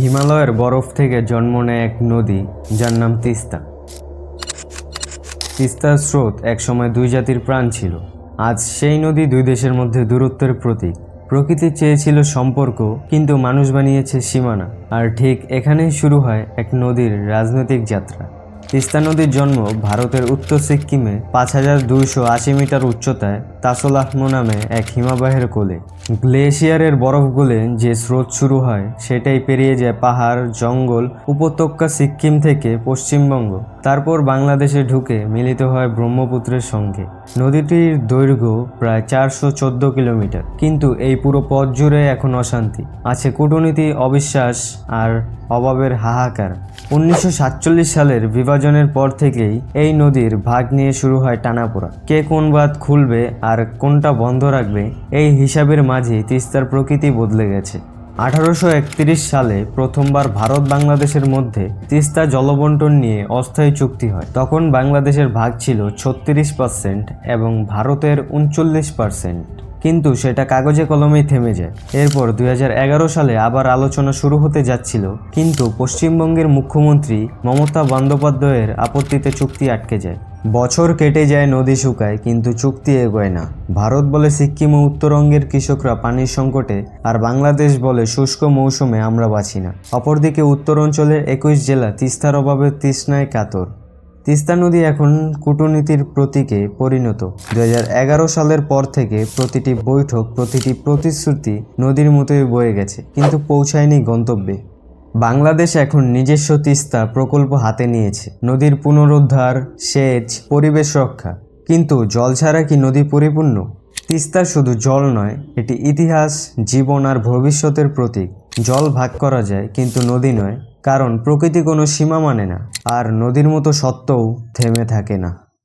হিমালয়ের বরফ থেকে জন্ম নেয় এক নদী, যার নাম তিস্তা। তিস্তার স্রোত একসময় দুই জাতির প্রাণ ছিল। আজ সেই নদী দুই দেশের মধ্যে দূরত্বের প্রতীক। প্রকৃতি চেয়েছিল সম্পর্ক, কিন্তু মানুষ বানিয়েছে সীমানা। আর ঠিক এখানেই শুরু হয় এক নদীর রাজনৈতিক যাত্রা। তিস্তা নদীর জন্ম ভারতের উত্তর সিক্কিমে পাঁচ হাজার দুইশো আশি মিটার উচ্চতায় তাসোলাহমো নামে এক হিমাবাহের কোলে। গ্লেশিয়ারের বরফ গলে যে স্রোত শুরু হয়, সেটাই পেরিয়ে যায় পাহাড়, জঙ্গল, উপত্যকা সিক্কিম থেকে পশ্চিমবঙ্গ। তারপর বাংলাদেশে ঢুকে মিলিত হয় ব্রহ্মপুত্রের সঙ্গে। নদীটির দৈর্ঘ্য প্রায় চারশো চোদ্দ কিলোমিটার। কিন্তু এই পুরো পথ জুড়ে এখন অশান্তি। আছে কূটনীতি, অবিশ্বাস আর অভাবের হাহাকার। উনিশশো সাতচল্লিশ সালের বিভাজনের পর থেকেই এই নদীর ভাগ নিয়ে শুরু হয় টানাপোড়া। কে কোন বাঁধ খুলবে আর কোনটা বন্ধ রাখবে, এই হিসাবের মাঝে তিস্তার প্রকৃতি বদলে গেছে। আঠারোশো একত্রিশ সালে প্রথমবার ভারত বাংলাদেশের মধ্যে তিস্তা জলবন্টন নিয়ে অস্থায়ী চুক্তি হয়। তখন বাংলাদেশের ভাগ ছিল ছত্রিশ পার্সেন্ট এবং ভারতের উনচল্লিশ পার্সেন্ট। কিন্তু সেটা কাগজে কলমেই থেমে যায়। এরপর দুই হাজার এগারো সালে আবার আলোচনা শুরু হতে যাচ্ছিল, কিন্তু পশ্চিমবঙ্গের মুখ্যমন্ত্রী মমতা বন্দ্যোপাধ্যায়ের আপত্তিতে চুক্তি আটকে যায়। বছর কেটে যায় নদী শুকায়, কিন্তু চুক্তি এগোয় না। ভারত বলে সিকিম ও উত্তরঙ্গের কৃষকরা পানির সংকটে, আর বাংলাদেশ বলে শুষ্ক মৌসুমে আমরা বাঁচি না। অপরদিকে উত্তর অঞ্চলের একুশ জেলা তিস্তার অভাবে তৃষ্ণায় কাতর। তিস্তা নদী এখন কূটনীতির প্রতীকে পরিণত। দু হাজার এগারো সালের পর থেকে প্রতিটি বৈঠক, প্রতিটি প্রতিশ্রুতি নদীর মতোই বয়ে গেছে, কিন্তু পৌঁছায়নি গন্তব্যে। বাংলাদেশ এখন নিজস্ব তিস্তা প্রকল্প হাতে নিয়েছে। নদীর পুনরুদ্ধার, সেচ, পরিবেশ রক্ষা। কিন্তু জল ছাড়া কি নদী পরিপূর্ণ? তিস্তা শুধু জল নয়, এটি ইতিহাস, জীবন আর ভবিষ্যতের প্রতীক। জল ভাগ করা যায়, কিন্তু নদী নয়, কারণ প্রকৃতি কোনো সীমা মানে না, আর নদীর মতো সত্ত্বেও থেমে থাকে না।